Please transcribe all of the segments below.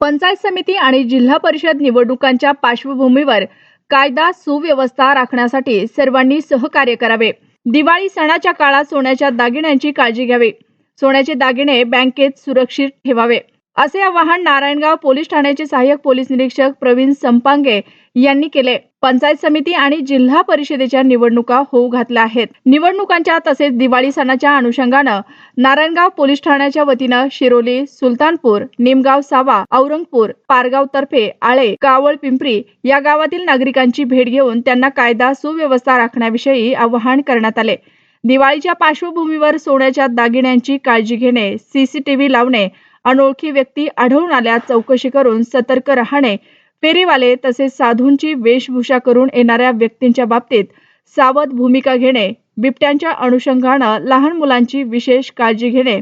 पंचायत समिती आणि जिल्हा परिषद निवडणुकांच्या पार्श्वभूमीवर कायदा सुव्यवस्था राखण्यासाठी सर्वांनी सहकार्य करावे. दिवाळी सणाच्या काळात सोन्याच्या दागिन्यांची काळजी घ्यावी. सोन्याचे दागिने बँकेत सुरक्षित ठेवावे. असे आवाहन नारायणगाव पोलीस ठाण्याचे सहाय्यक पोलीस निरीक्षक प्रवीण संपांगे यांनी केले. पंचायत समिती आणि जिल्हा परिषदेच्या निवडणुका होऊ घातल्या आहेत. निवडणुकांच्या तसेच दिवाळी सणाच्या अनुषंगानं नारायणगाव पोलीस ठाण्याच्या वतीनं शिरोली सुलतानपूर निमगाव सावा औरंगपूर पारगाव तर्फे आळे कावळ पिंपरी या गावातील नागरिकांची भेट घेऊन त्यांना कायदा सुव्यवस्था राखण्याविषयी आवाहन करण्यात आले. दिवाळीच्या पार्श्वभूमीवर सोन्याच्या दागिन्यांची काळजी घेणे सीसीटीव्ही लावणे अनोळखी व्यक्ती आढळून आल्यास चौकशी करून सतर्क राहणे फेरीवाले तसेच साधूंची वेशभूषा करून येणाऱ्या व्यक्तींच्या बाबतीत सावध भूमिका घेणे बिबट्यांच्या अनुषंगानं लहान मुलांची विशेष काळजी घेणे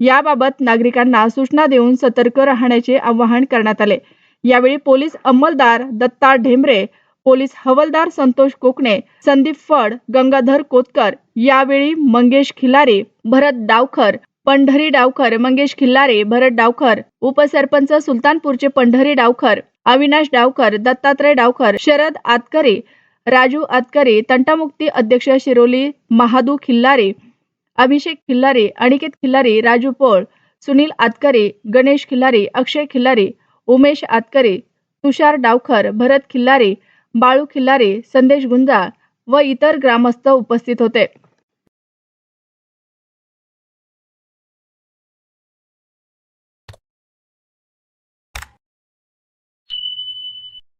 याबाबत नागरिकांना सूचना देऊन सतर्क राहण्याचे आवाहन करण्यात आले. यावेळी पोलीस अंमलदार दत्ता ढेंबरे पोलीस हवलदार संतोष कोकणे संदीप फड गंगाधर कोतकर यावेळी मंगेश खिलारी भरत डावखर पंढरी डावखर मंगेश खिल्लारे भरत डावखर उपसरपंच सुलतानपूरचे पंढरी डावखर अविनाश डावकर दत्तात्रय डावकर शरद आतकरे राजू आतकरे तंटामुक्ती अध्यक्ष शिरोली महादू खिल्लारे अभिषेक खिल्लारे अनिकेत खिल्लारे राजू पोळ सुनील आतकरे गणेश खिल्लारे अक्षय खिल्लारे उमेश आतकरे तुषार डावखर भरत खिल्लारे बाळू खिल्लारे संदेश गुंजा व इतर ग्रामस्थ उपस्थित होते.